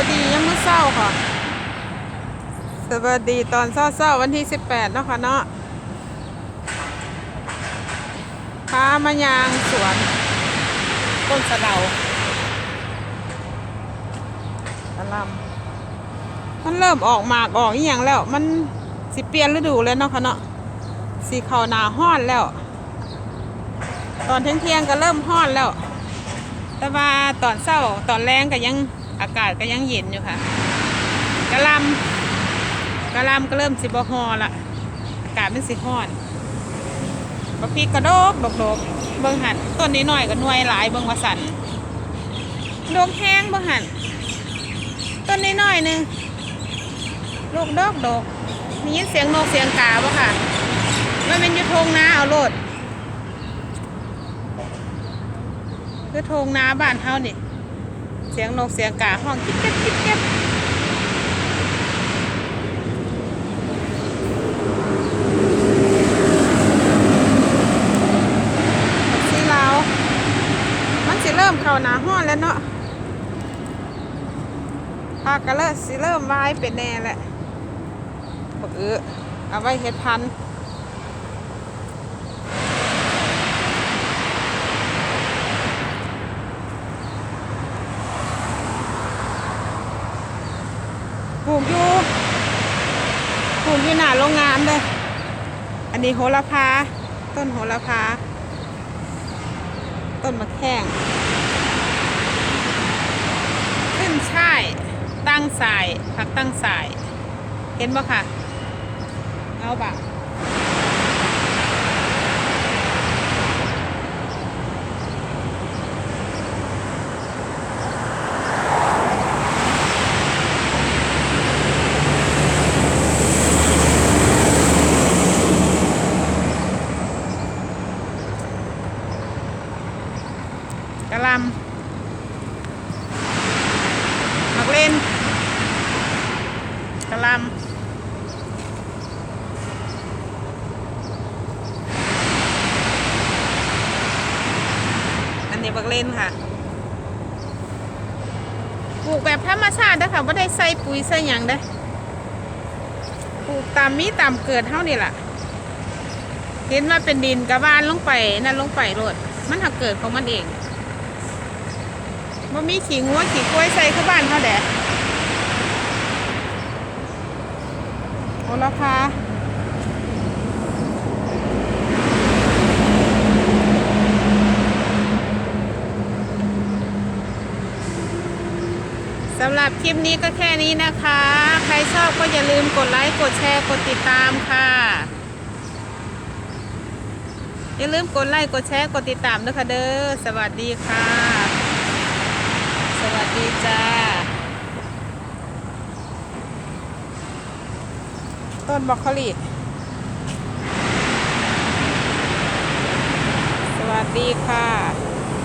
วัสดียังมื้อเช้าค่ะ สวัสดีตอนเช้าๆวันที่ 18เนาะค่ะเนาะพามายางสวน ต้นสะเดากะลำมันเริ่มออกหมากออกอีหยังแล้ว มันสิเปลี่ยนฤดูแล้วเนาะค่ะเนาะสีเขาหนาห้อนแล้ว ตอนเที่ยงๆก็เริ่มห้อนแล้ว แต่ว่าตอนเช้าตอนแรงก็ยัง อากาศก็ยังเย็นอยู่ค่ะกะลำกะลำก็เริ่มสิบฮอละอากาศมันสิห้อนบะพริกกระโดกดกดกเบิ่งหันต้นนี้หน่อยก็หน่วยหลายเบิ่งว่าสันดกแห้งเบิ่งหันต้นนี้หน่อยหนึงลูกดอกดกมียินเสียงนกเสียงกาบ่ค่ะมันเป็นยุทงนาเอาโลดคือทงนาบ้านเฮานี่ เสียงนกเสียงกาห้องกิ๊บเก็บกิ๊บเก็บสีลาวมันสิเริ่มเข้าหนาห้อนแล้วเนาะภาคก็เริ่มสิเริ่มวายเป็นแน่แหละเออเอาไว้เฮ็ดพันธุ์ ปลูกอยู่ปลูกอยู่หน้าโรงงานเลย อันนี้โหระพา ต้นโหระพา ต้นมะแข้ง ขึ้นช่าย ตั้งสาย ผักตั้งสาย เห็นบ่ค่ะ เอาบ่ะ กะลำมักเล่นกะลำอันนี้บักเล่นค่ะปลูกแบบธรรมชาติเด้ค่ะไม่ได้ใส่ปุ๋ยใส่หยังเด้ปลูกตามมีตามเกิดเท่านี่แหละเห็นว่าเป็นดินกระบานลงไปนั่นลงไปโลดมันหักเกิดของมันเอง บ่มีขี้งัวขี้กล้วยใส่เข้าบ้านเขาแดดโอละพาสำหรับคลิปนี้ก็แค่นี้นะคะ ใครชอบก็อย่าลืมกดไลค์ กดแชร์ กดติดตามค่ะ อย่าลืมกดไลค์ กดแชร์ กดติดตามด้วยค่ะเด้อ สวัสดีค่ะ ดีจ้า ต้นบรอกโคลีสวัสดีค่ะ